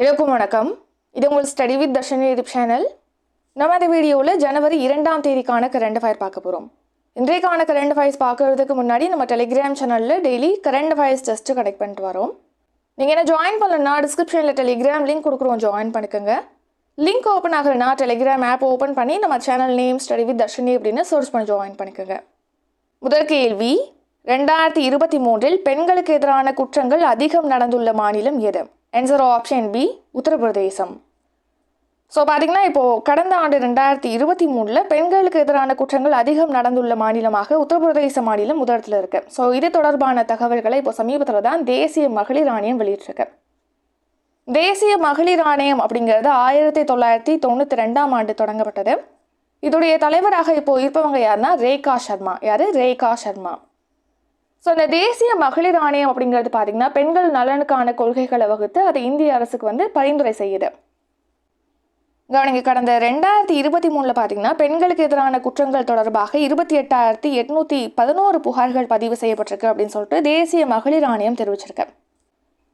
எல்லோருக்கும் வணக்கம். இது உங்கள் study with Darshan YouTube channel. நம்ம இந்த வீடியோவில் ஜனவரி இரண்டாம் தேதிக்கான கரண்ட் ஃபயர் பார்க்க போகிறோம் இன்றைக்கான கரண்ட் ஃபயர்ஸ் பார்க்கறதுக்கு முன்னாடி நம்ம டெலிகிராம் சேனலில் daily current affairs test connect பண்ணிட்டு வரோம். நீங்கள் என்ன ஜாயின் பண்ணலன்னா டிஸ்கிரிப்ஷனில் டெலிகிராம் லிங்க் கொடுக்குறோம் ஜாயின் பண்ணிக்கோங்க. லிங்க் ஓப்பன் ஆகலைன்னா டெலிகிராம் ஆப் ஓப்பன் பண்ணி நம்ம channel name study with Dharshini அப்படின்னு சர்ச் பண்ணி ஜாயின் பண்ணிக்கோங்க. முதல் கேள்வி ரெண்டாயிரத்தி இருபத்தி மூன்றில் பெண்களுக்கு எதிரான குற்றங்கள் அதிகம் நடந்துள்ள மாநிலம் எது? Answer option B Uttar Pradesh. So பார்த்தீங்கன்னா இப்போது கடந்த ஆண்டு ரெண்டாயிரத்தி இருபத்தி மூணில் பெண்களுக்கு எதிரான குற்றங்கள் அதிகம் நடந்துள்ள மாநிலமாக உத்தரப்பிரதேச மாநிலம் முதலத்தில் இருக்கு. ஸோ இது தொடர்பான தகவல்களை இப்போ சமீபத்தில் தான் தேசிய மகளிர் ஆணையம் வெளியிட்டிருக்கு. தேசிய மகளிர் ஆணையம் அப்படிங்கிறது ஆயிரத்தி தொள்ளாயிரத்தி தொண்ணூற்றி ரெண்டாம் ஆண்டு தொடங்கப்பட்டது. இதோடைய தலைவராக இப்போது இருப்பவங்க யாருன்னா ரேகா சர்மா. யார்? ரேகா சர்மா. ஸோ இந்த தேசிய மகளிர் ஆணையம் அப்படிங்கிறது பார்த்தீங்கன்னா பெண்கள் நலனுக்கான கொள்கைகளை வகுத்து அதை இந்திய அரசுக்கு வந்து பரிந்துரை செய்யுது. கவனிங்க கடந்த ரெண்டாயிரத்தி இருபத்தி மூணில் பார்த்தீங்கன்னா பெண்களுக்கு எதிரான குற்றங்கள் தொடர்பாக இருபத்தி எட்டாயிரத்தி எட்நூற்றி பதினோரு புகார்கள் பதிவு செய்யப்பட்டிருக்கு அப்படின்னு சொல்லிட்டு தேசிய மகளிர் ஆணையம் தெரிவிச்சிருக்கு.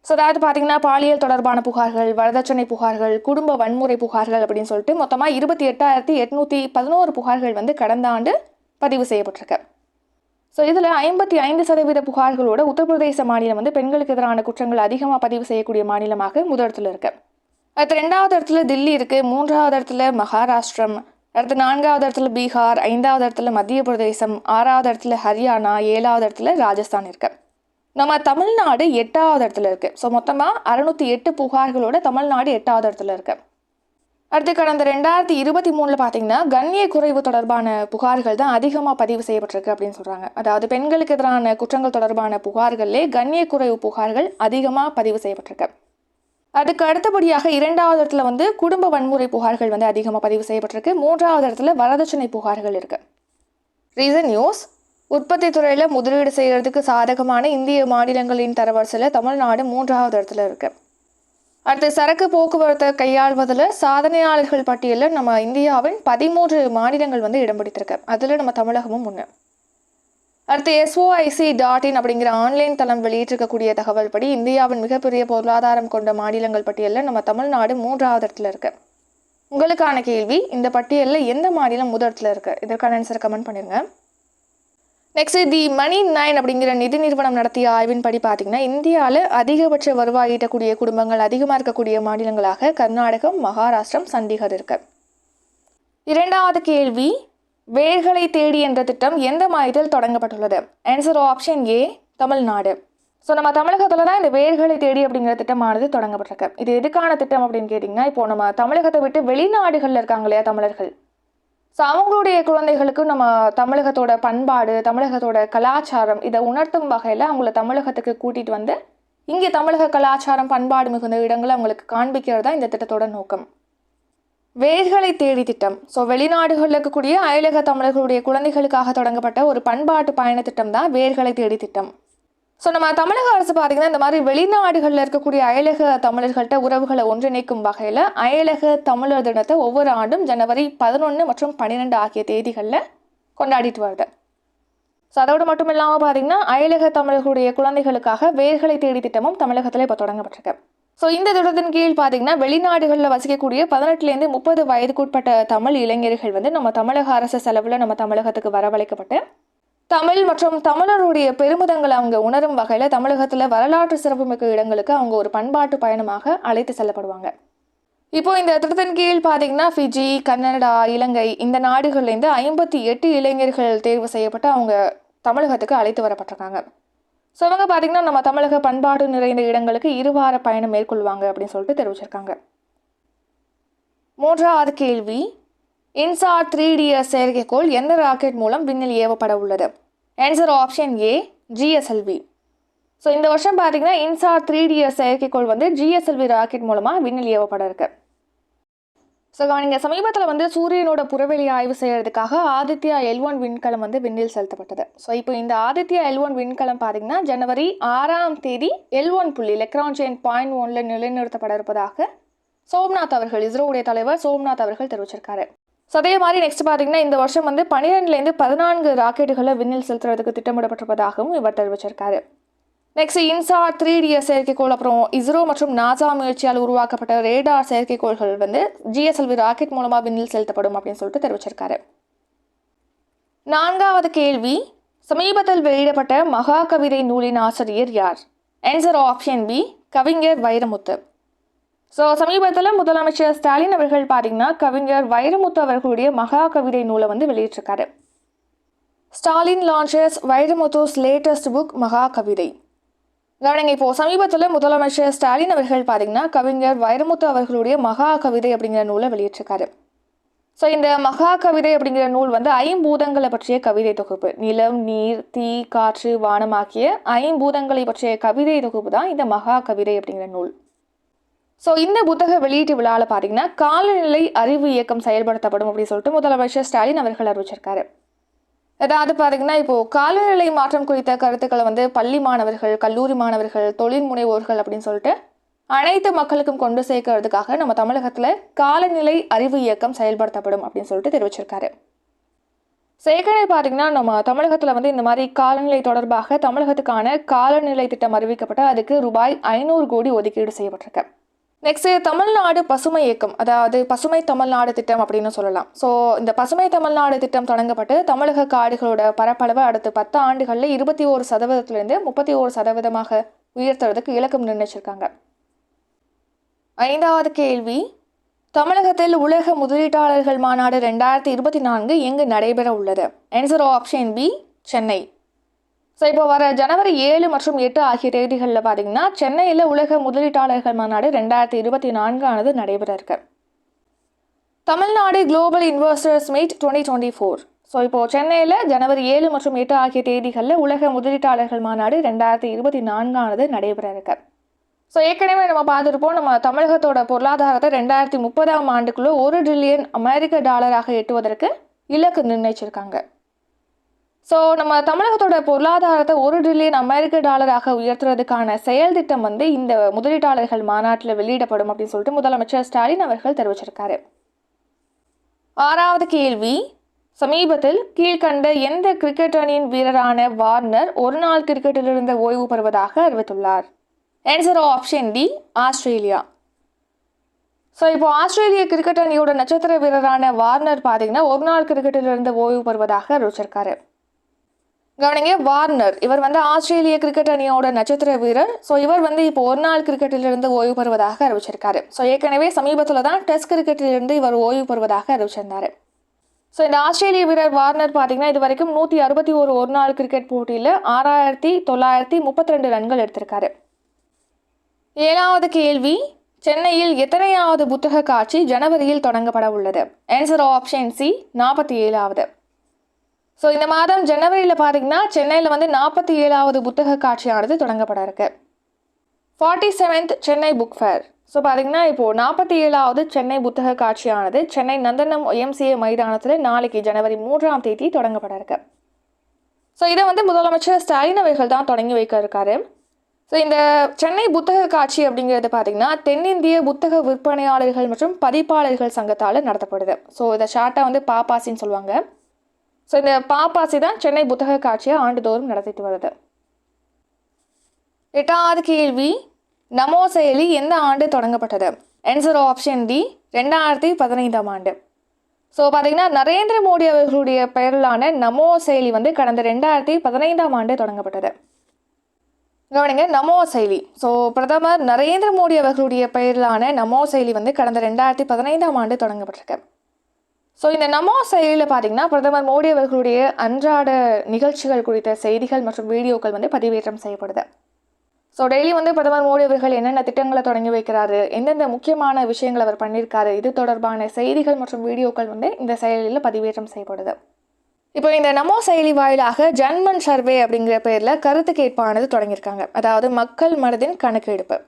ஸோ அதாவது பார்த்தீங்கன்னா பாலியல் தொடர்பான புகார்கள் வரதட்சணை புகார்கள் குடும்ப வன்முறை புகார்கள் அப்படின்னு சொல்லிட்டு மொத்தமாக இருபத்தி எட்டாயிரத்தி எட்நூற்றி பதினோரு புகார்கள் வந்து கடந்த ஆண்டு பதிவு செய்யப்பட்டிருக்கு. ஸோ இதில் ஐம்பத்தி ஐந்து சதவீத புகார்களோட உத்தரப்பிரதேச மாநிலம் வந்து பெண்களுக்கு எதிரான குற்றங்கள் அதிகமாக பதிவு செய்யக்கூடிய மாநிலமாக முதலிடத்தில் இருக்கு. அடுத்து ரெண்டாவது இடத்துல தில்லி இருக்கு. மூன்றாவது இடத்துல மகாராஷ்டிரம். அடுத்து நான்காவது இடத்துல பீகார். ஐந்தாவது இடத்துல மத்திய பிரதேசம் ஆறாவது இடத்துல ஹரியானா. ஏழாவது இடத்துல ராஜஸ்தான் இருக்கு. நம்ம தமிழ்நாடு எட்டாவது இடத்துல இருக்கு. ஸோ மொத்தமாக அறுநூத்தி எட்டு புகார்களோட தமிழ்நாடு எட்டாவது இடத்துல இருக்குது அடுத்து கடந்த ரெண்டாயிரத்தி இருபத்தி மூணில் பார்த்தீங்கன்னா கண்ணிய குறைவு தொடர்பான புகார்கள் தான் அதிகமாக பதிவு செய்யப்பட்டிருக்கு அப்படின்னு சொல்கிறாங்க அதாவது பெண்களுக்கு எதிரான குற்றங்கள் தொடர்பான புகார்கள்லே கண்ணிய குறைவு புகார்கள் அதிகமாக பதிவு செய்யப்பட்டிருக்கு. அதுக்கு அடுத்தபடியாக இரண்டாவது இடத்துல வந்து குடும்ப வன்முறை புகார்கள் வந்து அதிகமாக பதிவு செய்யப்பட்டிருக்கு. மூன்றாவது இடத்துல வரதட்சணை புகார்கள் இருக்கு. ரீசன் நியூஸ் உற்பத்தி துறையில் முதலீடு செய்கிறதுக்கு சாதகமான இந்திய மாநிலங்களின் தரவரிசையில் தமிழ்நாடு மூன்றாவது இடத்துல இருக்குது அடுத்து சரக்கு போக்குவரத்தை கையாள்வதில் சாதனையாளர்கள் பட்டியலில் நம்ம இந்தியாவின் பதிமூன்று மாநிலங்கள் வந்து இடம் பிடித்திருக்கு. அதில் நம்ம தமிழகமும் ஒன்று அடுத்து எஸ்ஓஐசி டாட் இன் அப்படிங்கிற ஆன்லைன் தளம் வெளியிட்டிருக்கக்கூடிய தகவல் படி இந்தியாவின் மிகப்பெரிய பொருளாதாரம் கொண்ட மாநிலங்கள் பட்டியலில் நம்ம தமிழ்நாடு மூன்றாவது இடத்துல இருக்கு. உங்களுக்கான கேள்வி இந்த பட்டியலில் எந்த மாநிலம் முதல் இடத்துல இருக்கு? இதற்கான ஆன்சர் கமெண்ட் பண்ணிருங்க. நெக்ஸ்ட் தி மணி நைன் அப்படிங்கிற நிதி நிறுவனம் நடத்திய ஆய்வின்படி பார்த்தீங்கன்னா இந்தியாவில் அதிகபட்ச வருவாய் ஈட்டக்கூடிய குடும்பங்கள் அதிகமாக இருக்கக்கூடிய மாநிலங்களாக கர்நாடகம் மகாராஷ்டிரம் சண்டிகர் இருக்கு. இரண்டாவது கேள்வி வேர்களை தேடி என்ற திட்டம் எந்த மாதத்தில் தொடங்கப்பட்டுள்ளது? Answer option A Tamil Nadu. So நம்ம தமிழகத்தில் தான் இந்த வேர்களை தேடி அப்படிங்கிற திட்டமானது தொடங்கப்பட்டிருக்கு. இது எதுக்கான திட்டம் அப்படின்னு கேட்டிங்கன்னா இப்போ நம்ம தமிழகத்தை விட்டு வெளிநாடுகளில் இருக்காங்க இல்லையா தமிழர்கள்? ஸோ அவங்களுடைய குழந்தைகளுக்கு நம்ம தமிழகத்தோட பண்பாடு தமிழகத்தோட கலாச்சாரம் இதை உணர்த்தும் வகையில் அவங்கள தமிழகத்துக்கு கூட்டிகிட்டு வந்து இங்கே தமிழக கலாச்சாரம் பண்பாடு மிகுந்த இடங்களை அவங்களுக்கு காண்பிக்கிறது தான் இந்த திட்டத்தோட நோக்கம். வேர்களை தேடி திட்டம். ஸோ வெளிநாடுகளில் இருக்கக்கூடிய அயலக தமிழர்களுடைய குழந்தைகளுக்காக தொடங்கப்பட்ட ஒரு பண்பாட்டு பயண திட்டம் தான் வேர்களை தேடி திட்டம். ஸோ நம்ம தமிழக அரசு பார்த்திங்கன்னா இந்த மாதிரி வெளிநாடுகளில் இருக்கக்கூடிய அயலக தமிழர்கள்ட்ட உறவுகளை ஒன்றிணைக்கும் வகையில் அயலக தமிழர் தினத்தை ஒவ்வொரு ஆண்டும் ஜனவரி பதினொன்று மற்றும் பன்னிரெண்டு ஆகிய தேதிகளில் கொண்டாடிட்டு வருது. ஸோ அதோடு மட்டும் இல்லாமல் பார்த்தீங்கன்னா அயலக தமிழர்களுடைய குழந்தைகளுக்காக வேர்களை தேடி திட்டமும் தமிழகத்தில் இப்போ தொடங்கப்பட்டிருக்கு. ஸோ இந்த திட்டத்தின் கீழ் பார்த்தீங்கன்னா வெளிநாடுகளில் வசிக்கக்கூடிய பதினெட்டுலேருந்து முப்பது வயதுக்குட்பட்ட தமிழ் இளைஞர்கள் வந்து நம்ம தமிழக அரசு செலவில் நம்ம தமிழகத்துக்கு வரவழைக்கப்பட்டு தமிழ் மற்றும் தமிழருடைய பெருமிதங்களை அவங்க உணரும் வகையில் தமிழகத்தில் வரலாற்று சிறப்புமிக்க இடங்களுக்கு அவங்க ஒரு பண்பாட்டு பயணமாக அழைத்து செல்லப்படுவாங்க. இப்போ இந்த திட்டத்தின் கீழ் பார்த்தீங்கன்னா ஃபிஜி கன்னடா இலங்கை இந்த நாடுகள்லேருந்து ஐம்பத்தி எட்டு இளைஞர்கள் தேர்வு செய்யப்பட்டு அவங்க தமிழகத்துக்கு அழைத்து வரப்பட்டிருக்காங்க. ஸோ அவங்க பார்த்தீங்கன்னா நம்ம தமிழக பண்பாடு நிறைந்த இடங்களுக்கு இருவார பயணம் மேற்கொள்வாங்க அப்படின்னு சொல்லிட்டு தெரிவிச்சிருக்காங்க. மூன்றாவது கேள்வி இன்சார் த்ரீ டிஎஸ் செயற்கைக்கோள் எந்த ராக்கெட் மூலம் விண்ணில் ஏவப்பட உள்ளது? Answer option A GSLV so இந்த வருஷம் பார்த்தீங்கன்னா இன்சார் த்ரீ டிஎஸ் செயற்கைக்கோள் வந்து ஜிஎஸ்எல்வி ராக்கெட் மூலமாக விண்ணில் ஏவப்பட இருக்கு. ஸோ நீங்கள் சமீபத்தில் வந்து சூரியனோட புறவெளி ஆய்வு செய்கிறதுக்காக ஆதித்யா எல் ஒன் விண்கலம் வந்து விண்ணில் செலுத்தப்பட்டது. ஸோ இப்போ இந்த ஆதித்யா எல் ஒன் விண்கலம் பார்த்தீங்கன்னா ஜனவரி ஆறாம் தேதி எல் ஒன் புள்ளி லெக்ரான்ஜெயின் பாயிண்ட் ஒன்ல நிலைநிறுத்தப்பட இருப்பதாக சோம்நாத் அவர்கள் இஸ்ரோவுடைய தலைவர் சோம்நாத் அவர்கள் தெரிவிச்சிருக்காரு. ஸோ அதே மாதிரி நெக்ஸ்ட் பார்த்தீங்கன்னா இந்த வருஷம் வந்து பன்னிரெண்டுலேருந்து பதினான்கு ராக்கெட்டுகளை விண்ணில் செலுத்துறதுக்கு திட்டமிடப்பட்டிருப்பதாகவும் இவர் தெரிவிச்சிருக்காரு. நெக்ஸ்ட் இன்சா த்ரீ டிஎஸ் செயற்கைக்கோள் அப்புறம் இஸ்ரோ மற்றும் நாசா முயற்சியால் உருவாக்கப்பட்ட ரேடார் செயற்கைக்கோள்கள் வந்து ஜிஎஸ்எல்வி ராக்கெட் மூலமாக விண்ணில் செலுத்தப்படும் அப்படின்னு சொல்லிட்டு தெரிவிச்சிருக்காரு. நான்காவது கேள்வி சமீபத்தில் வெளியிடப்பட்ட மகா கவிதை நூலின் ஆசிரியர் யார்? ஆன்சர் ஆப்ஷன் பி கவிஞர் வைரமுத்து. ஸோ சமீபத்தில் முதலமைச்சர் ஸ்டாலின் அவர்கள் பார்த்தீங்கன்னா கவிஞர் வைரமுத்து அவர்களுடைய மகா கவிதை நூலை வந்து வெளியிட்டிருக்காரு. Stalin launches Vairamuthu's latest book Maha Kavithai. கவனிங்க இப்போ சமீபத்தில் முதலமைச்சர் ஸ்டாலின் அவர்கள் பார்த்தீங்கன்னா கவிஞர் வைரமுத்து அவர்களுடைய மகா கவிதை அப்படிங்கிற நூலை வெளியிட்டிருக்காரு. ஸோ இந்த மகா கவிதை அப்படிங்கிற நூல் வந்து ஐம்பூதங்களை பற்றிய கவிதை தொகுப்பு. நிலம் நீர் தீ காற்று வானம் ஆகிய ஐம்பூதங்களை பற்றிய கவிதை தொகுப்பு தான் இந்த மகா கவிதை அப்படிங்கிற நூல். ஸோ இந்த புத்தக வெளியீட்டு விழாவில் பார்த்தீங்கன்னா காலநிலை அறிவு இயக்கம் செயல்படுத்தப்படும் அப்படின்னு சொல்லிட்டு முதலமைச்சர் ஸ்டாலின் அவர்கள் அறிவிச்சிருக்காரு. அதாவது பார்த்தீங்கன்னா இப்போது காலநிலை மாற்றம் குறித்த கருத்துக்களை வந்து பள்ளி மாணவர்கள் கல்லூரி மாணவர்கள் தொழில் முனைவோர்கள் அப்படின்னு சொல்லிட்டு அனைத்து மக்களுக்கும் கொண்டு சேர்க்கறதுக்காக நம்ம தமிழகத்தில் காலநிலை அறிவு இயக்கம் செயல்படுத்தப்படும் அப்படின்னு சொல்லிட்டு தெரிவிச்சிருக்காரு. ஸோ ஏற்கனவே பார்த்தீங்கன்னா நம்ம தமிழகத்தில் வந்து இந்த மாதிரி காலநிலை தொடர்பாக தமிழகத்துக்கான காலநிலை திட்டம் அறிவிக்கப்பட்டு அதுக்கு ரூபாய் ஐநூறு கோடி ஒதுக்கீடு செய்யப்பட்டிருக்கு. நெக்ஸ்ட் தமிழ்நாடு பசுமை இயக்கம் அதாவது பசுமை தமிழ்நாடு திட்டம் அப்படின்னு சொல்லலாம். ஸோ இந்த பசுமை தமிழ்நாடு திட்டம் தொடங்கப்பட்டு தமிழக காடுகளோட பரப்பளவு அடுத்த பத்து ஆண்டுகளில் இருபத்தி ஓரு சதவீதத்திலிருந்து முப்பத்தி ஓரு சதவீதமாக உயர்த்துறதுக்கு இலக்கம் நிர்ணயிச்சிருக்காங்க. ஐந்தாவது கேள்வி தமிழகத்தில் உலக முதலீட்டாளர்கள் மாநாடு ரெண்டாயிரத்தி இருபத்தி நான்கு எங்கு நடைபெற உள்ளது answer option B Chennai so இப்போ வர ஜனவரி ஏழு மற்றும் எட்டு ஆகிய தேதிகளில் பார்த்தீங்கன்னா சென்னையில் உலக முதலீட்டாளர்கள் மாநாடு ரெண்டாயிரத்தி இருபத்தி நான்கானது நடைபெற இருக்கு. Tamil Nadu global investors meet twenty twenty four so இப்போது சென்னையில் ஜனவரி ஏழு மற்றும் எட்டு ஆகிய தேதிகளில் உலக முதலீட்டாளர்கள் மாநாடு ரெண்டாயிரத்தி இருபத்தி நான்கானது நடைபெற இருக்கு. ஸோ ஏற்கனவே நம்ம பார்த்துருப்போம் நம்ம தமிழகத்தோட பொருளாதாரத்தை ரெண்டாயிரத்தி முப்பதாம் ஆண்டுக்குள்ளே ஒரு ட்ரில்லியன் அமெரிக்க டாலராக எட்டுவதற்கு இலக்கு நிர்ணயிச்சிருக்காங்க. ஸோ நம்ம தமிழகத்தோட பொருளாதாரத்தை ஒரு ட்ரில்லியன் அமெரிக்க டாலராக உயர்த்துறதுக்கான செயல் திட்டம் வந்து இந்த முதலீட்டாளர்கள் மாநாட்டில் வெளியிடப்படும் அப்படின்னு சொல்லிட்டு முதலமைச்சர் ஸ்டாலின் அவர்கள் தெரிவிச்சிருக்காரு. ஆறாவது கேள்வி. சமீபத்தில் கீழ்கண்ட எந்த கிரிக்கெட் அணியின் வீரரான வார்னர் ஒரு நாள் கிரிக்கெட்டிலிருந்து ஓய்வு பெறுவதாக அறிவித்துள்ளார். Answer option D Australia. So இப்போ ஆஸ்திரேலிய கிரிக்கெட் அணியோட நட்சத்திர வீரரான வார்னர் பார்த்தீங்கன்னா ஒரு நாள் கிரிக்கெட்டிலிருந்து ஓய்வு பெறுவதாக அறிவிச்சிருக்காரு. கவனிங்க வார்னர். இவர் வந்து ஆஸ்திரேலிய கிரிக்கெட் அணியோட நட்சத்திர வீரர். ஸோ இவர் வந்து இப்போ ஒரு நாள் கிரிக்கெட்டிலிருந்து ஓய்வு பெறுவதாக அறிவிச்சிருக்காரு. ஸோ ஏற்கனவே சமீபத்தில் தான் டெஸ்ட் கிரிக்கெட்டிலிருந்து இவர் ஓய்வு பெறுவதாக அறிவிச்சிருந்தார். ஸோ இந்த ஆஸ்திரேலிய வீரர் வார்னர் பார்த்தீங்கன்னா இது வரைக்கும் நூற்றி அறுபத்தி ஒரு ஒரு நாள் கிரிக்கெட் போட்டியில் ஆறாயிரத்தி தொள்ளாயிரத்தி முப்பத்தி ரெண்டு ரன்கள் எடுத்திருக்காரு. ஏழாவது கேள்வி சென்னையில் எத்தனையாவது புத்தக காட்சி ஜனவரியில் தொடங்கப்பட உள்ளது? ஆன்சர் ஆப்ஷன் சி நாற்பத்தி ஏழாவது. ஸோ இந்த மாதம் ஜனவரியில் பார்த்தீங்கன்னா சென்னையில் வந்து நாற்பத்தி ஏழாவது புத்தக காட்சியானது தொடங்கப்பட இருக்கு. Forty seventh Chennai book fair so பார்த்தீங்கன்னா இப்போது நாற்பத்தி ஏழாவது சென்னை புத்தக காட்சியானது சென்னை நந்தனம் ஒய்எம்சிஏ மைதானத்தில் நாளைக்கு ஜனவரி மூன்றாம் தேதி தொடங்கப்பட இருக்கு. ஸோ இதை வந்து முதலமைச்சர் ஸ்டாலின் அவர்கள் தான் தொடங்கி வைக்க இருக்காரு. ஸோ இந்த சென்னை புத்தக காட்சி அப்படிங்கிறது பார்த்தீங்கன்னா தென்னிந்திய புத்தக விற்பனையாளர்கள் மற்றும் பதிப்பாளர்கள் சங்கத்தால் நடத்தப்படுது. ஸோ இதை ஷார்ட்டாக வந்து பாப்பாசின்னு சொல்லுவாங்க. ஸோ இந்த பாப்பாசி தான் சென்னை புத்தக காட்சியை ஆண்டுதோறும் நடத்திட்டு வருது. எட்டாவது கேள்வி நமோ செயலி எந்த ஆண்டு தொடங்கப்பட்டது? ஆன்சர் ஆப்ஷன் டி ரெண்டாயிரத்தி பதினைந்தாம் ஆண்டு. ஸோ பார்த்தீங்கன்னா நரேந்திர மோடி அவர்களுடைய பெயரிலான நமோ செயலி வந்து கடந்த ரெண்டாயிரத்தி பதினைந்தாம் ஆண்டு தொடங்கப்பட்டது. கவனிங்க நமோ செயலி. ஸோ பிரதமர் நரேந்திர மோடி அவர்களுடைய பெயரிலான நமோ செயலி வந்து கடந்த ரெண்டாயிரத்தி பதினைந்தாம் ஆண்டு தொடங்கப்பட்டிருக்கு. ஸோ இந்த நமோ செயலியில் பார்த்தீங்கன்னா பிரதமர் மோடி அவர்களுடைய அன்றாட நிகழ்ச்சிகள் குறித்த செய்திகள் மற்றும் வீடியோக்கள் வந்து பதிவேற்றம் செய்யப்படுது. ஸோ டெய்லி வந்து பிரதமர் மோடி அவர்கள் என்னென்ன திட்டங்களை தொடங்கி வைக்கிறாரு எந்தெந்த முக்கியமான விஷயங்கள் அவர் பண்ணியிருக்காரு இது தொடர்பான செய்திகள் மற்றும் வீடியோக்கள் வந்து இந்த செயலியில் பதிவேற்றம் செய்யப்படுது. இப்போ இந்த நமோ செயலி வாயிலாக ஜன்மன் சர்வே அப்படிங்கிற பேரில் கருத்து கேட்பானது தொடங்கியிருக்காங்க. அதாவது மக்கள் மனதின் கணக்கெடுப்பு.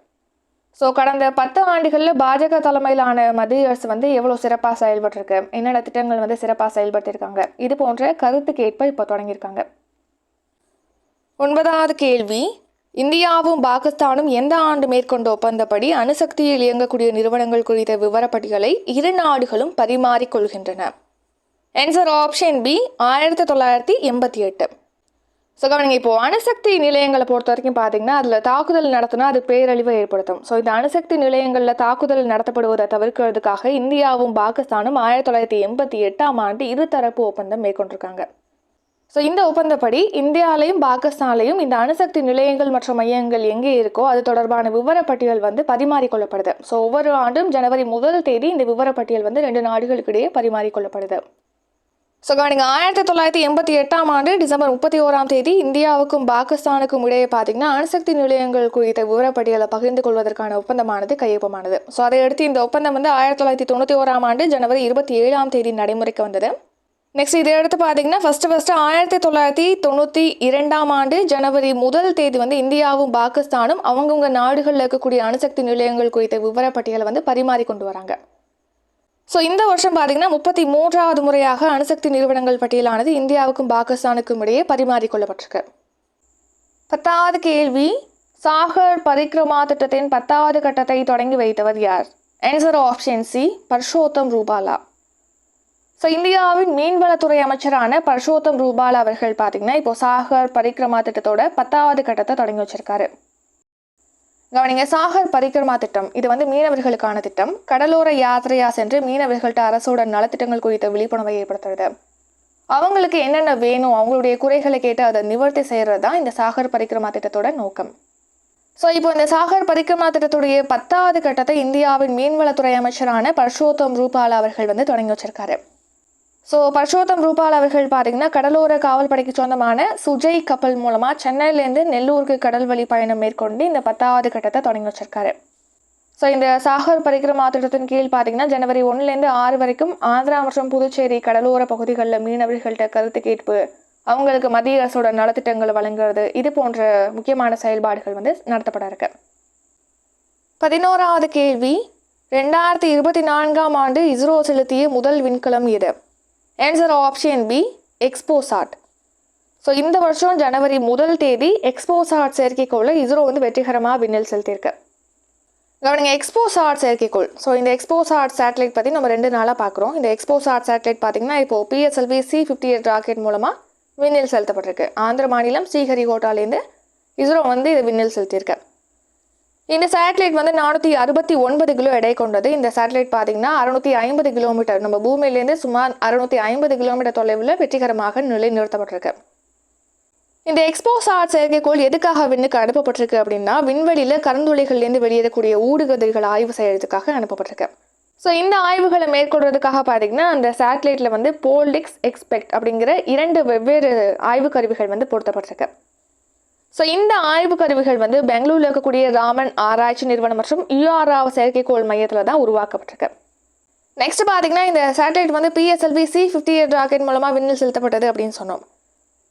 ஸோ கடந்த பத்து ஆண்டுகளில் பாஜக தலைமையிலான மத்திய அரசு வந்து எவ்வளோ சிறப்பாக செயல்பட்டிருக்கு? என்னென்ன திட்டங்கள் வந்து சிறப்பாக செயல்பட்டிருக்காங்க? இது போன்ற கருத்து கேட்பை இப்போ தொடங்கியிருக்காங்க. ஒன்பதாவது கேள்வி. இந்தியாவும் பாகிஸ்தானும் எந்த ஆண்டு மேற்கொண்ட ஒப்பந்தப்படி அணுசக்தியில் இயங்கக்கூடிய நிறுவனங்கள் குறித்த விவரப்பட்டியலை இரு நாடுகளும் பரிமாறிக்கொள்கின்றன. ஆன்சர் ஆப்ஷன் பி ஆயிரத்தி தொள்ளாயிரத்தி எண்பத்தி எட்டு. ஸோ கவனிங்க இப்போ அணுசக்தி நிலையங்களை பொறுத்த வரைக்கும் பார்த்தீங்கன்னா அதில் தாக்குதல் நடத்தினா அது பேரழிவை ஏற்படுத்தும். ஸோ இந்த அணுசக்தி நிலையங்களில் தாக்குதல் நடத்தப்படுவதை தவிர்க்கிறதுக்காக இந்தியாவும் பாகிஸ்தானும் ஆயிரத்தி தொள்ளாயிரத்தி எண்பத்தி எட்டாம் ஆண்டு இருதரப்பு ஒப்பந்தம் மேற்கொண்டிருக்காங்க. ஸோ இந்த ஒப்பந்தப்படி இந்தியாலையும் பாகிஸ்தான்லையும் இந்த அணுசக்தி நிலையங்கள் மற்றும் மையங்கள் எங்கே இருக்கோ அது தொடர்பான விவரப்பட்டியல் வந்து பரிமாறிக்கொள்ளப்படுது. ஸோ ஒவ்வொரு ஆண்டும் ஜனவரி முதல் தேதி இந்த விவரப்பட்டியல் வந்து ரெண்டு நாடுகளுக்கிடையே பரிமாறிக்கொள்ளப்படுது. ஸோ கவனிங்க ஆயிரத்தி தொள்ளாயிரத்தி எண்பத்தி எட்டாம் ஆண்டு டிசம்பர் முப்பத்தி ஓராம் தேதி இந்தியாவுக்கும் பாகிஸ்தானுக்கும் இடையே பார்த்தீங்கன்னா அணுசக்தி நிலையங்கள் குறித்த விவரப்பட்டியலை பகிர்ந்து கொள்வதற்கான ஒப்பந்தமானது கையொப்பமானது. ஸோ அதை அடுத்து இந்த ஒப்பந்தம் வந்து ஆயிரத்தி தொள்ளாயிரத்தி தொண்ணூற்றி ஓராம் ஆண்டு ஜனவரி இருபத்தி ஏழாம் தேதி நடைமுறைக்கு வந்தது. நெக்ஸ்ட் இதை எடுத்து பார்த்தீங்கன்னா ஃபஸ்ட்டு ஃபஸ்ட்டு ஆயிரத்தி தொள்ளாயிரத்தி தொண்ணூற்றி இரண்டாம் ஆண்டு ஜனவரி முதல் தேதி வந்து இந்தியாவும் பாகிஸ்தானும் அவங்கவுங்க நாடுகளில் இருக்கக்கூடிய அணுசக்தி நிலையங்கள் குறித்த விவரப்பட்டியலை வந்து பரிமாறி கொண்டு வராங்க. ஸோ இந்த வருஷம் பார்த்தீங்கன்னா முப்பத்தி மூன்றாவது முறையாக அணுசக்தி நிறுவனங்கள் பட்டியலானது இந்தியாவுக்கும் பாகிஸ்தானுக்கும் இடையே பரிமாறிக்கொள்ளப்பட்டிருக்கு பத்தாவது கேள்வி சாகர் பரிக்ரமா திட்டத்தின் பத்தாவது கட்டத்தை தொடங்கி வைத்தவர் யார்? Answer option C Parshottam Rupala. So இந்தியாவின் மீன்வளத்துறை அமைச்சரான பர்ஷோத்தம் ரூபாலா அவர்கள் பார்த்தீங்கன்னா இப்போ சாகர் பரிக்ரமா திட்டத்தோட பத்தாவது கட்டத்தை தொடங்கி வச்சிருக்காரு. கவனிங்க சாகர் பரிக்ரமா திட்டம். இது வந்து மீனவர்களுக்கான திட்டம். கடலோர யாத்திரையா சென்று மீனவர்கள்ட்ட அரசோட நலத்திட்டங்கள் குறித்த விழிப்புணர்வை ஏற்படுத்துறது. அவங்களுக்கு என்னென்ன வேணும் அவங்களுடைய குறைகளை கேட்டு அதை நிவர்த்தி செய்கிறது தான் இந்த சாகர் பரிக்ரமா திட்டத்தோட நோக்கம். ஸோ இப்போ இந்த சாகர் பரிக்ரமா திட்டத்துடைய பத்தாவது கட்டத்தை இந்தியாவின் மீன்வளத்துறை அமைச்சரான பர்ஷோத்தம் ரூபாலா அவர்கள் வந்து தொடங்கி வச்சிருக்காரு. ஸோ பர்ஷோத்தம் ரூபால் அவர்கள் பார்த்தீங்கன்னா கடலோர காவல் படைக்கு சொந்தமான சுஜய் கப்பல் மூலமாக சென்னையிலேருந்து நெல்லூருக்கு கடல் வழி பயணம் மேற்கொண்டு இந்த பத்தாவது கட்டத்தை தொடங்கி வச்சிருக்காரு. ஸோ இந்த சாகர் பரிக்கிரமா திட்டத்தின் கீழ் பார்த்தீங்கன்னா ஜனவரி ஒன்றுலேருந்து ஆறு வரைக்கும் ஆந்திரா மற்றும் புதுச்சேரி கடலோர பகுதிகளில் மீனவர்கள்ட்ட கருத்து கேட்பு அவங்களுக்கு மத்திய அரசோட நலத்திட்டங்களை வழங்குறது இது போன்ற முக்கியமான செயல்பாடுகள் வந்து நடத்தப்பட இருக்கு பதினோராவது கேள்வி ரெண்டாயிரத்தி இருபத்தி நான்காம் ஆண்டு இஸ்ரோ செலுத்திய முதல் விண்கலம் எது? Answer option B XPoSat so இந்த வருஷம் ஜனவரி முதல் தேதி எக்ஸ்போசாட் செயற்கைக்கோளை இஸ்ரோ வந்து வெற்றிகரமாக விண்ணில் செலுத்தியிருக்கு. கவனிங்க எக்ஸ்போசாட் செயற்கைக்கோள். ஸோ இந்த எக்ஸ்போசாட் சேட்டலைட் பற்றி நம்ம ரெண்டு நாளாக பார்க்குறோம் இந்த எக்ஸ்போசாட் சேட்டலைட் பார்த்தீங்கன்னா இப்போ PSLV C fifty eight rocket மூலமாக விண்ணில் செலுத்தப்பட்டிருக்கு. ஆந்திர மாநிலம் ஸ்ரீஹரிகோட்டாலேருந்து இஸ்ரோ வந்து இதை விண்ணில் செலுத்தியிருக்கு. இந்த சேட்டலைட் வந்து நானூற்றி அறுபத்தி ஒன்பது கிலோ எடை கொண்டது. இந்த சேட்டலைட் பார்த்தீங்கன்னா அறுநூத்தி ஐம்பது கிலோமீட்டர். நம்ம பூமியிலேருந்து சுமார் அறுநூத்தி ஐம்பது கிலோமீட்டர் தொலைவில் வெற்றிகரமாக நிலை நிறுத்தப்பட்டிருக்கு இந்த ஆர்ட் செயற்கைக்கோள் எதுக்காக விண்ணுக்கு அனுப்பப்பட்டிருக்கு அப்படின்னா விண்வெளியில் கருந்துளைகள்லேருந்து வெளியேறக்கூடிய ஊடுகதிர்கள் ஆய்வு செய்யறதுக்காக அனுப்பப்பட்டிருக்கு. ஸோ இந்த ஆய்வுகளை மேற்கொள்றதுக்காக பார்த்தீங்கன்னா அந்த சேட்டலைட்டில் வந்து போல்டிக்ஸ் எக்ஸ்பெக்ட் அப்படிங்கிற இரண்டு வெவ்வேறு ஆய்வு கருவிகள் வந்து பொருத்தப்பட்டிருக்கு. ஸோ இந்த ஆய்வு கருவிகள் வந்து பெங்களூரில் இருக்கக்கூடிய ராமன் ஆராய்ச்சி நிறுவனம் மற்றும் யூஆர்ஆ செயற்கைக்கோள் மையத்தில் தான் உருவாக்கப்பட்டிருக்கு. நெக்ஸ்ட் பார்த்தீங்கன்னா இந்த சேட்டலைட் வந்து PSLV C fifty eight rocket மூலமாக விண்ணில் செலுத்தப்பட்டது அப்படின்னு சொன்னோம்.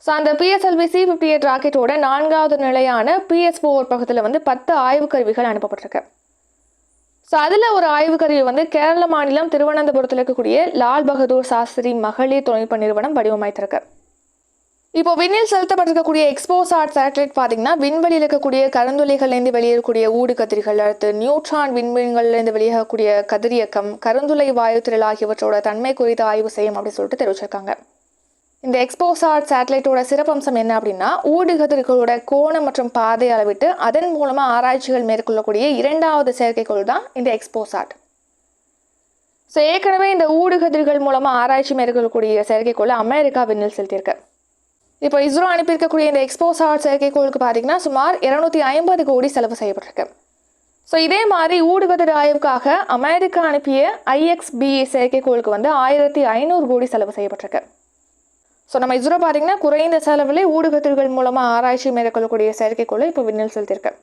ஸோ அந்த பிஎஸ்எல்வி சி ஃபிஃப்டி எயிட் ராக்கெட்டோட நான்காவது நிலையான பிஎஸ் ஃபோர் பக்கத்தில் வந்து பத்து ஆய்வு கருவிகள் அனுப்பப்பட்டிருக்கு. ஸோ அதில் ஒரு ஆய்வு கருவி வந்து கேரள மாநிலம் திருவனந்தபுரத்தில் இருக்கக்கூடிய லால் பகதூர் சாஸ்திரி மகளிர் தொழில்நுட்ப நிறுவனம் வடிவமைத்திருக்கு. இப்போ விண்ணில் செலுத்தப்பட்டிருக்கக்கூடிய எக்ஸ்போஸ் ஆர்ட் சேட்டலைட் பார்த்தீங்கன்னா விண்வெளியில் இருக்கக்கூடிய கருந்துளைகள்லேருந்து வெளியேறக்கூடிய ஊடு கதிர்கள் அடுத்து நியூட்ரான் விண்மீன்கள்லேருந்து வெளியாகக்கூடிய கதிரியக்கம் கருந்துளை வாயு திரள் ஆகியவற்றோட தன்மை குறித்து ஆய்வு செய்யும் அப்படின்னு சொல்லிட்டு தெரிவிச்சிருக்காங்க. இந்த எக்ஸ்போஸ் ஆர்ட் சேட்டலைட்டோட சிறப்பம்சம் என்ன அப்படின்னா ஊடுகதிர்களோட கோணம் மற்றும் பாதை அளவிட்டு அதன் மூலமாக ஆராய்ச்சிகள் மேற்கொள்ளக்கூடிய இரண்டாவது செயற்கைக்கோள் தான் இந்த எக்ஸ்போஸ் ஆர்ட் ஸோ ஏற்கனவே இந்த ஊடுகதிர்கள் மூலமாக ஆராய்ச்சி மேற்கொள்ளக்கூடிய செயற்கைக்கோளை அமெரிக்கா விண்ணில் செலுத்தியிருக்கு. இப்போ இஸ்ரோ அனுப்பியிருக்கக்கூடிய இந்த எக்ஸ்போசாட் செயற்கைக்கோளுக்கு பார்த்தீங்கன்னா சுமார் இருநூத்தி ஐம்பது கோடி செலவு செய்யப்பட்டிருக்கு. ஸோ இதே மாதிரி ஊடுகதிர் ஆய்வுக்காக அமெரிக்கா அனுப்பிய ஐஎக்ஸ்பி செயற்கைக்கோளுக்கு வந்து ஆயிரத்தி ஐநூறு கோடி செலவு செய்யப்பட்டிருக்கு. ஸோ நம்ம இஸ்ரோ பார்த்தீங்கன்னா குறைந்த செலவில் ஊடுகதிர்கள் மூலமாக ஆராய்ச்சி மேற்கொள்ளக்கூடிய செயற்கைக்கோளை இப்போ விண்ணில் செலுத்தியிருக்கு.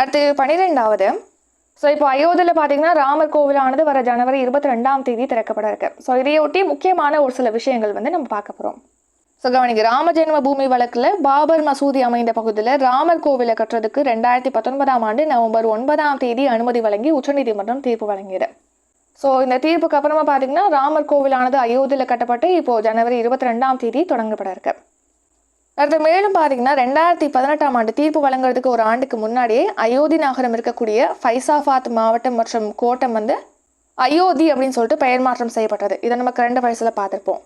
அடுத்து பன்னிரெண்டாவது ஸோ இப்போ அயோத்தியில் பார்த்தீங்கன்னா ராமர் கோவிலானது வர ஜனவரி இருபத்தி ரெண்டாம் தேதி திறக்கப்பட இருக்கு. ஸோ இதையொட்டி முக்கியமான ஒரு சில விஷயங்கள் வந்து நம்ம பார்க்க போகிறோம் ஸோ கவனிங்க ராம ஜென்ம பூமி வழக்கில் பாபர் மசூதி அமைந்த பகுதியில் ராமர் கோவிலை கட்டுறதுக்கு ரெண்டாயிரத்தி பத்தொன்பதாம் ஆண்டு நவம்பர் ஒன்பதாம் தேதி அனுமதி வழங்கி உச்சநீதிமன்றம் தீர்ப்பு வழங்கியது. ஸோ இந்த தீர்ப்புக்கு அப்புறமா பார்த்தீங்கன்னா ராமர் கோவிலானது அயோத்தியில் கட்டப்பட்டு இப்போ ஜனவரி இருபத்தி ரெண்டாம் தேதி தொடங்கப்பட இருக்கு. அடுத்து மேலும் பார்த்தீங்கன்னா ரெண்டாயிரத்தி பதினெட்டாம் ஆண்டு தீர்ப்பு வழங்குறதுக்கு ஒரு ஆண்டுக்கு முன்னாடியே அயோத்தி நகரம் இருக்கக்கூடிய ஃபைசாபாத் மாவட்டம் மற்றும் கோட்டம் வந்து அயோத்தி அப்படின்னு சொல்லிட்டு பெயர் மாற்றம் செய்யப்பட்டது. இதை நம்ம கரண்ட் வயசில் பார்த்துருப்போம்.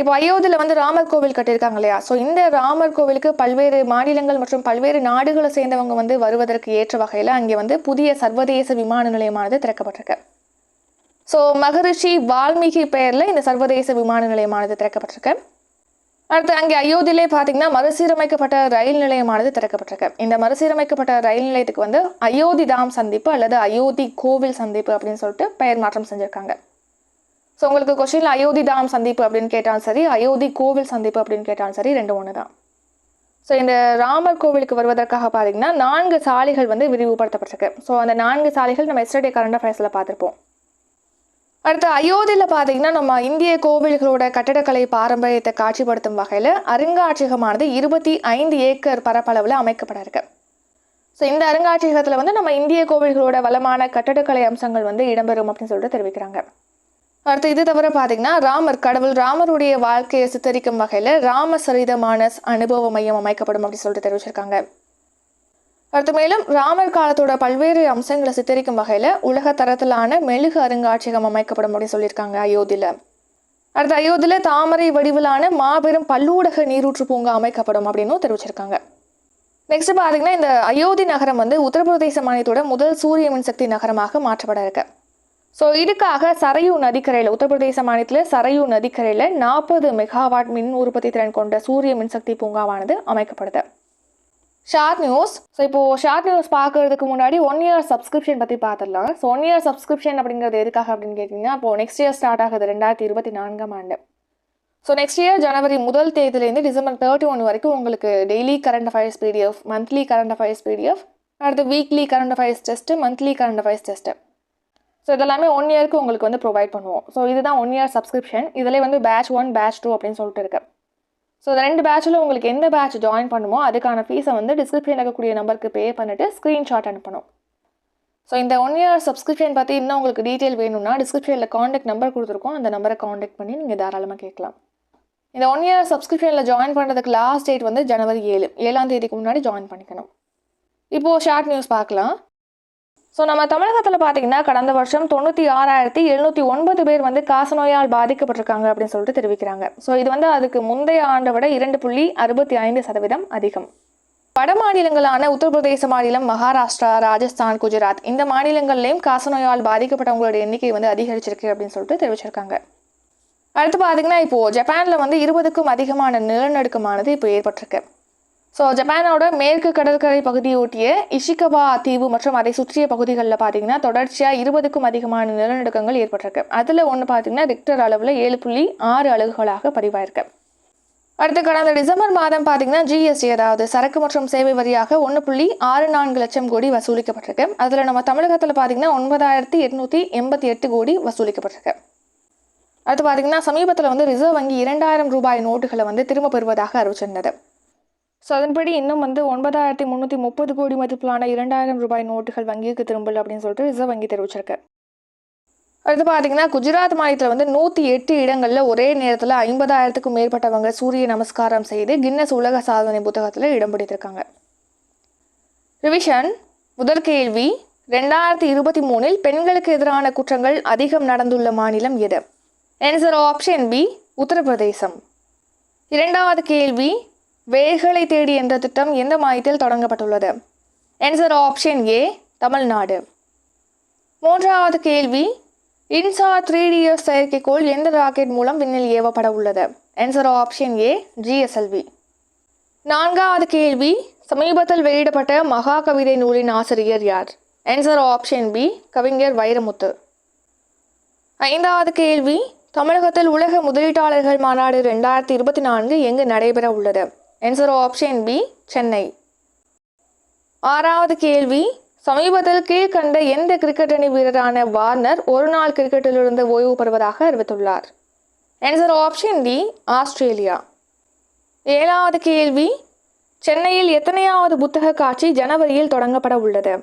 இப்போ அயோத்தியில் வந்து ராமர் கோவில் கட்டியிருக்காங்க இல்லையா? ஸோ இந்த ராமர் கோவிலுக்கு பல்வேறு மாநிலங்கள் மற்றும் பல்வேறு நாடுகளை சேர்ந்தவங்க வந்து வருவதற்கு ஏற்ற வகையில் அங்கே வந்து புதிய சர்வதேச விமான நிலையமானது திறக்கப்பட்டிருக்கு. ஸோ மகரிஷி வால்மீகி பெயரில் இந்த சர்வதேச விமான நிலையமானது திறக்கப்பட்டிருக்கு. அடுத்து அங்கே அயோத்தியிலே பார்த்தீங்கன்னா மறுசீரமைக்கப்பட்ட ரயில் நிலையமானது திறக்கப்பட்டிருக்கு. இந்த மறுசீரமைக்கப்பட்ட ரயில் நிலையத்துக்கு வந்து அயோத்தி தாம் சந்திப்பு அல்லது அயோத்தி கோவில் சந்திப்பு அப்படின்னு சொல்லிட்டு பெயர் மாற்றம் செஞ்சுருக்காங்க. ஸோ உங்களுக்கு கொஸ்டினில் அயோத்தி தாம் சந்திப்பு அப்படின்னு கேட்டாலும் சரி அயோத்தி கோவில் சந்திப்பு அப்படின்னு கேட்டாலும் சரி ரெண்டு ஒன்று தான் ஸோ இந்த ராமர் கோவிலுக்கு வருவதற்காக பார்த்தீங்கன்னா நான்கு சாலைகள் வந்து விரிவுபடுத்தப்பட்டிருக்கு. ஸோ அந்த நான்கு சாலைகள் நம்ம எஸ்டர்டே கரண்ட் அஃபேர்ஸில் பார்த்துருப்போம். அடுத்து அயோத்தியில் பார்த்தீங்கன்னா நம்ம இந்திய கோவில்களோட கட்டடக்கலை பாரம்பரியத்தை காட்சிப்படுத்தும் வகையில் அருங்காட்சியகமானது இருபத்தி ஐந்து ஏக்கர் பரப்பளவில் அமைக்கப்பட இருக்கு ஸோ இந்த அருங்காட்சியகத்தில் வந்து நம்ம இந்திய கோவில்களோட வளமான கட்டடக்கலை அம்சங்கள் வந்து இடம்பெறும் அப்படின்னு சொல்லிட்டு தெரிவிக்கிறாங்க. அடுத்து இது தவிர பார்த்தீங்கன்னா ராமர் கடவுள் ராமருடைய வாழ்க்கையை சித்தரிக்கும் வகையில் ராம மானஸ் அனுபவ மையம் அமைக்கப்படும் அப்படின்னு சொல்லிட்டு தெரிவிச்சிருக்காங்க. அடுத்து மேலும் ராமர் காலத்தோட பல்வேறு அம்சங்களை சித்தரிக்கும் வகையில் உலக தரத்திலான மெழுகு அருங்காட்சியகம் அமைக்கப்படும் அப்படின்னு சொல்லியிருக்காங்க அயோத்தியில். அடுத்து அயோத்தியில் தாமரை வடிவிலான மாபெரும் பல்லூடக நீரூற்று பூங்கா அமைக்கப்படும் அப்படின்னும் தெரிவிச்சிருக்காங்க. நெக்ஸ்ட் பார்த்தீங்கன்னா இந்த அயோத்தி நகரம் வந்து உத்தரப்பிரதேச மாநிலத்தோட முதல் சூரிய மின்சக்தி நகரமாக மாற்றப்பட இருக்குது ஸோ இதுக்காக சரையூ நதிக்கரையில் உத்தரப்பிரதேச மாநிலத்தில் சரையூ நதிக்கரையில் நாற்பது மெகாவாட் மின் உற்பத்தி திறன் கொண்ட சூரிய மின்சக்தி பூங்காவானது அமைக்கப்படுது. ஷார்ட் நியூஸ் ஸோ இப்போது ஷார்ட் நியூஸ் பார்க்கறதுக்கு முன்னாடி ஒன் இயர் சப்ஸ்கிரிப்ஷன் பற்றி பார்த்துடலாம். ஸோ ஒன் இயர் சப்ஸ்கிரிப்ஷன் அப்படிங்கிறது எதுக்காக அப்படின்னு கேட்டிங்கன்னா இப்போது நெக்ஸ்ட் இயர் ஸ்டார்ட் ஆகுது ரெண்டாயிரத்தி இருபத்தி நான்காம் ஆண்டு. ஸோ நெக்ஸ்ட் இயர் ஜனவரி முதல் தேதியிலேருந்து டிசம்பர் தேர்ட்டி ஒன் வரைக்கும் உங்களுக்கு daily current affairs PDF monthly current affairs PDF அடுத்து weekly current affairs test monthly current affairs test so இதெல்லாமே ஒன் இயருக்கு உங்களுக்கு வந்து ப்ரொவைட் பண்ணுவோம். ஸோ இதுதான் ஒன் இயர் சப்ஸ்கிரிப்ஷன் இதிலே வந்து பேட்ச் ஒன் பேட்ச் டூ அப்படின்னு சொல்லிட்டு இருக்கு. ஸோ இந்த ரெண்டு பேட்சில் உங்களுக்கு எந்த பேட்ச் ஜாயின் பண்ணுமோ அதுக்கான ஃபீஸை வந்து டிஸ்கிரிப்ஷனில் இருக்கக்கூடிய நம்பருக்கு பே பண்ணிவிட்டு ஸ்க்ரீன்ஷாட் அனுப்பணும். ஸோ இந்த ஒன் இயர் சப்ஸ்கிரிப்ஷன் பற்றி இன்னும் உங்களுக்கு டீட்டெயில் வேணும்னா டிஸ்கிரிப்ஷனில் காண்டாக்ட் நம்பர் கொடுத்துருக்கோம். அந்த நம்பரை காண்டாக்ட் பண்ணி நீங்கள் தாராளமாக கேட்கலாம். இந்த ஒன் இயர் சப்ஸ்கிரிப்ஷனில் ஜாயின் பண்ணுறதுக்கு லாஸ்ட் டேட் வந்து ஜனவரி ஏழு. ஏழாம் தேதிக்கு முன்னாடி ஜாயின் பண்ணிக்கணும். இப்போது ஷார்ட் நியூஸ் பார்க்கலாம். ஸோ நம்ம தமிழகத்தில் பார்த்தீங்கன்னா கடந்த வருஷம் தொண்ணூற்றி ஆறாயிரத்தி எழுநூற்றி ஒன்பது பேர் வந்து காசநோயால் பாதிக்கப்பட்டிருக்காங்க அப்படின்னு சொல்லிட்டு தெரிவிக்கிறாங்க. ஸோ இது வந்து அதுக்கு முந்தைய ஆண்டை விட இரண்டு புள்ளி அறுபத்தி ஐந்து சதவீதம் அதிகம். வட மாநிலங்களான உத்தரப்பிரதேச மாநிலம் மகாராஷ்டிரா ராஜஸ்தான் குஜராத் இந்த மாநிலங்கள்லேயும் காசநோயால் பாதிக்கப்பட்டவங்களோட எண்ணிக்கை வந்து அதிகரிச்சிருக்கு அப்படின்னு சொல்லிட்டு தெரிவிச்சிருக்காங்க. அடுத்து பார்த்தீங்கன்னா இப்போது ஜப்பானில் வந்து இருபதுக்கும் அதிகமான நிலநடுக்கமானது இப்போ ஏற்பட்டிருக்கு. ஸோ ஜப்பானோட மேற்கு கடற்கரை பகுதியொட்டிய இஷிகபா தீவு மற்றும் அதை சுற்றிய பகுதிகளில் பார்த்தீங்கன்னா தொடர்ச்சியாக இருபதுக்கும் அதிகமான நிலநடுக்கங்கள் ஏற்பட்டிருக்கு. அதில் ஒன்று பார்த்தீங்கன்னா ரிக்டர் அளவில் ஏழு புள்ளி ஆறு அலகுகளாக பதிவாயிருக்கு. அடுத்து கடந்த டிசம்பர் மாதம் பார்த்தீங்கன்னா ஜிஎஸ்டி அதாவது சரக்கு மற்றும் சேவை வரியாக ஒன்று புள்ளி ஆறு நான்கு லட்சம் கோடி வசூலிக்கப்பட்டிருக்கு. அதில் நம்ம தமிழகத்தில் பார்த்தீங்கன்னா ஒன்பதாயிரத்தி எட்நூற்றி எண்பத்தி எட்டு கோடி வசூலிக்கப்பட்டிருக்கு. அடுத்து பார்த்தீங்கன்னா சமீபத்தில் வந்து ரிசர்வ் வங்கி இரண்டாயிரம் ரூபாய் நோட்டுகளை வந்து திரும்ப பெறுவதாக அறிவிச்சிருந்தது. ஸோ அதன்படி இன்னும் வந்து ஒன்பதாயிரத்தி முந்நூற்றி முப்பது கோடி மதிப்பிலான இரண்டாயிரம் ரூபாய் நோட்டுகள் வங்கிக்கு திரும்பல அப்படின்னு சொல்லிட்டு ரிசர்வ் வங்கி தெரிவிச்சிருக்கு. அடுத்து பார்த்தீங்கன்னா குஜராத் மாநிலத்தில் வந்து நூற்றி எட்டு இடங்களில் ஒரே நேரத்தில் ஐம்பதாயிரத்துக்கும் மேற்பட்டவங்க சூரிய நமஸ்காரம் செய்து கின்னஸ் உலக சாதனை புத்தகத்தில் இடம் பிடித்திருக்காங்க. ரிவிஷன் முதல் கேள்வி ரெண்டாயிரத்தி இருபத்தி மூணில் பெண்களுக்கு எதிரான குற்றங்கள் அதிகம் நடந்துள்ள மாநிலம் எது? Answer option B Uttar Pradesh. இரண்டாவது கேள்வி வேர்களை தேடி என்ற திட்டம் எந்த மாதத்தில் தொடங்கப்பட்டுள்ளது? Answer option A Tamil Nadu. மூன்றாவது கேள்வி இன்சா த்ரீ டிஎஸ் செயற்கைக்கோள் எந்த ராக்கெட் மூலம் விண்ணில் ஏவப்பட உள்ளது? ஆன்சர் ஆப்ஷன் ஏ ஜிஎஸ்எல்வி நான்காவது கேள்வி சமீபத்தில் வெளியிடப்பட்ட மகா கவிதை நூலின் ஆசிரியர் யார்? ஆன்சர் ஆப்ஷன் பி கவிஞர் வைரமுத்து. ஐந்தாவது கேள்வி தமிழகத்தில் உலக முதலீட்டாளர்கள் மாநாடு ரெண்டாயிரத்தி இருபத்தி நான்கு எங்கு நடைபெற உள்ளது? ஆன்சர் ஆப்ஷன் பி சென்னை ஆறாவது கேள்வி சமீபத்தில் கீழ்கண்ட எந்த கிரிக்கெட் அணி வீரரான வார்னர் ஒரு நாள் கிரிக்கெட்டிலிருந்து ஓய்வு பெறுவதாக அறிவித்துள்ளார்? Answer option D Australia. ஏழாவது கேள்வி சென்னையில் எத்தனையாவது புத்தக காட்சி ஜனவரியில் தொடங்கப்பட உள்ளது?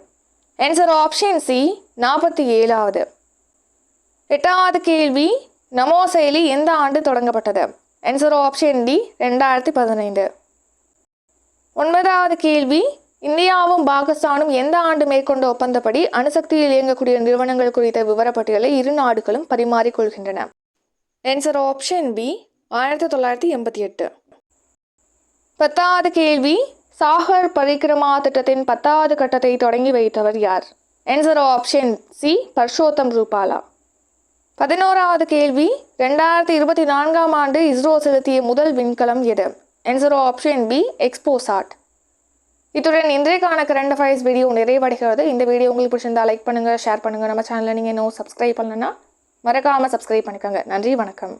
ஆன்சர் ஆப்ஷன் சி நாற்பத்தி ஏழாவது. எட்டாவது கேள்வி நமோ செயலி எந்த ஆண்டு தொடங்கப்பட்டது? ஆன்சர் ஆப்ஷன் டி ரெண்டாயிரத்தி பதினைந்து. ஒன்பதாவது கேள்வி இந்தியாவும் பாகிஸ்தானும் எந்த ஆண்டு மேற்கொண்ட ஒப்பந்தப்படி அணுசக்தியில் இயங்கக்கூடிய நிறுவனங்கள் குறித்த விவரப்பட்டியலை இரு நாடுகளும் பரிமாறிக்கொள்கின்றன ஆன்சர் ஆப்ஷன் பி ஆயிரத்தி தொள்ளாயிரத்தி எண்பத்தி எட்டு. பத்தாவது கேள்வி சாகர் பரிக்கிரமா திட்டத்தின் பத்தாவது கட்டத்தை தொடங்கி வைத்தவர் யார்? Answer option C Parshottam Rupala. பதினோராவது கேள்வி ரெண்டாயிரத்தி இருபத்தி நான்காம் ஆண்டு இஸ்ரோ செலுத்திய முதல் விண்கலம் எது? ஆன்சர் ஆப்ஷன் பி எக்ஸ்போசாட் இத்துடன் இன்றைக்கான கரண்ட் அஃபேர்ஸ் வீடியோ நிறைவடைகிறது. இந்த வீடியோ உங்களுக்கு பிடிச்சிருந்தா லைக் பண்ணுங்கள் ஷேர் பண்ணுங்கள் நம்ம சேனலை நீங்கள் இன்னும் சப்ஸ்கிரைப் பண்ணலன்னா மறக்காமல் சப்ஸ்கிரைப் பண்ணிக்கோங்க. நன்றி வணக்கம்.